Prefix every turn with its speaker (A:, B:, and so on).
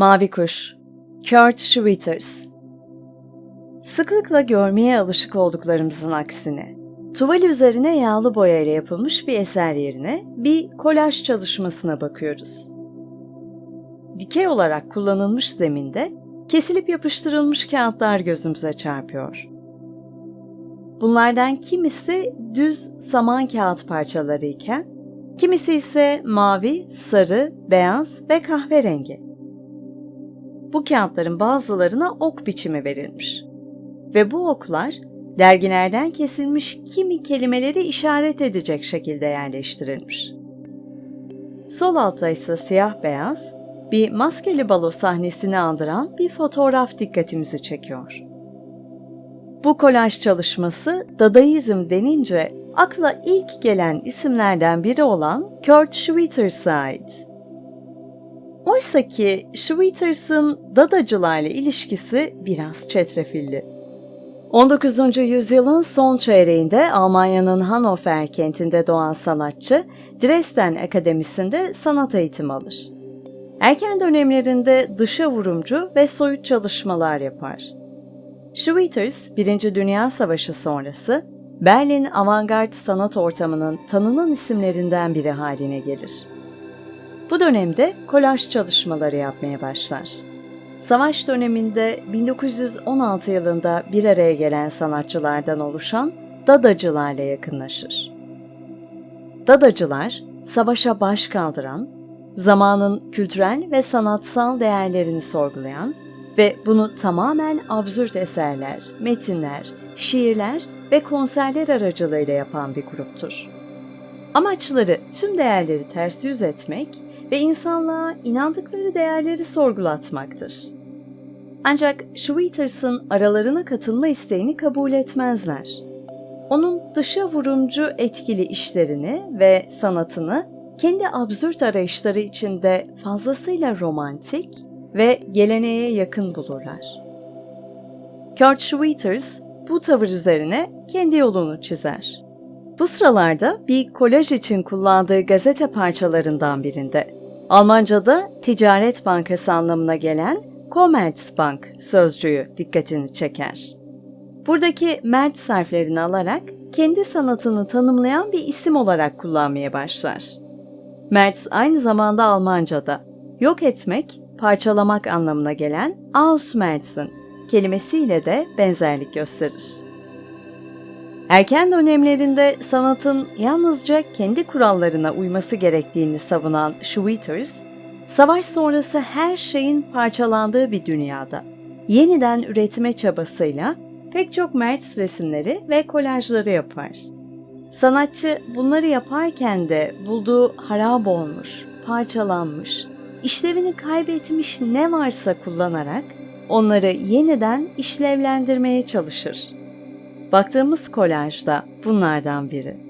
A: Mavi Kuş Kurt Schwitters Sıklıkla görmeye alışık olduklarımızın aksine, tuval üzerine yağlı boyayla yapılmış bir eser yerine bir kolaj çalışmasına bakıyoruz. Dikey olarak kullanılmış zeminde kesilip yapıştırılmış kağıtlar gözümüze çarpıyor. Bunlardan kimisi düz saman kağıt parçaları iken, kimisi ise mavi, sarı, beyaz ve kahverengi. Bu kağıtların bazılarına ok biçimi verilmiş ve bu oklar dergilerden kesilmiş kimi kelimeleri işaret edecek şekilde yerleştirilmiş. Sol altta ise siyah beyaz, bir maskeli balo sahnesini andıran bir fotoğraf dikkatimizi çekiyor. Bu kolaj çalışması Dadaizm denince akla ilk gelen isimlerden biri olan Kurt Schwitters'a ait. Oysa ki Schwitters'ın Dadacılarla ilişkisi biraz çetrefilli. 19. yüzyılın son çeyreğinde Almanya'nın Hannover kentinde doğan sanatçı, Dresden Akademisi'nde sanat eğitimi alır. Erken dönemlerinde dışa vurumcu ve soyut çalışmalar yapar. Schwitters, Birinci Dünya Savaşı sonrası Berlin avantgard sanat ortamının tanınan isimlerinden biri haline gelir. Bu dönemde kolaj çalışmaları yapmaya başlar. Savaş döneminde 1916 yılında bir araya gelen sanatçılardan oluşan Dadacılarla yakınlaşır. Dadacılar, savaşa baş kaldıran, zamanın kültürel ve sanatsal değerlerini sorgulayan ve bunu tamamen absürt eserler, metinler, şiirler ve konserler aracılığıyla yapan bir gruptur. Amaçları tüm değerleri ters yüz etmek ve insanlığa inandıkları değerleri sorgulatmaktır. Ancak Schwitters'ın aralarına katılma isteğini kabul etmezler. Onun dışa vurumcu etkili işlerini ve sanatını kendi absürt arayışları içinde fazlasıyla romantik ve geleneğe yakın bulurlar. Kurt Schwitters bu tavır üzerine kendi yolunu çizer. Bu sıralarda bir kolaj için kullandığı gazete parçalarından birinde Almanca'da ticaret bankası anlamına gelen Commerzbank sözcüğü dikkatini çeker. Buradaki Mert harflerini alarak kendi sanatını tanımlayan bir isim olarak kullanmaya başlar. Merz aynı zamanda Almanca'da yok etmek, parçalamak anlamına gelen Ausmerzen kelimesiyle de benzerlik gösterir. Erken dönemlerinde sanatın yalnızca kendi kurallarına uyması gerektiğini savunan Schwitters, savaş sonrası her şeyin parçalandığı bir dünyada yeniden üretme çabasıyla pek çok Merz resimleri ve kolajları yapar. Sanatçı bunları yaparken de bulduğu harap olmuş, parçalanmış, işlevini kaybetmiş ne varsa kullanarak onları yeniden işlevlendirmeye çalışır. Baktığımız kolaj da bunlardan biri.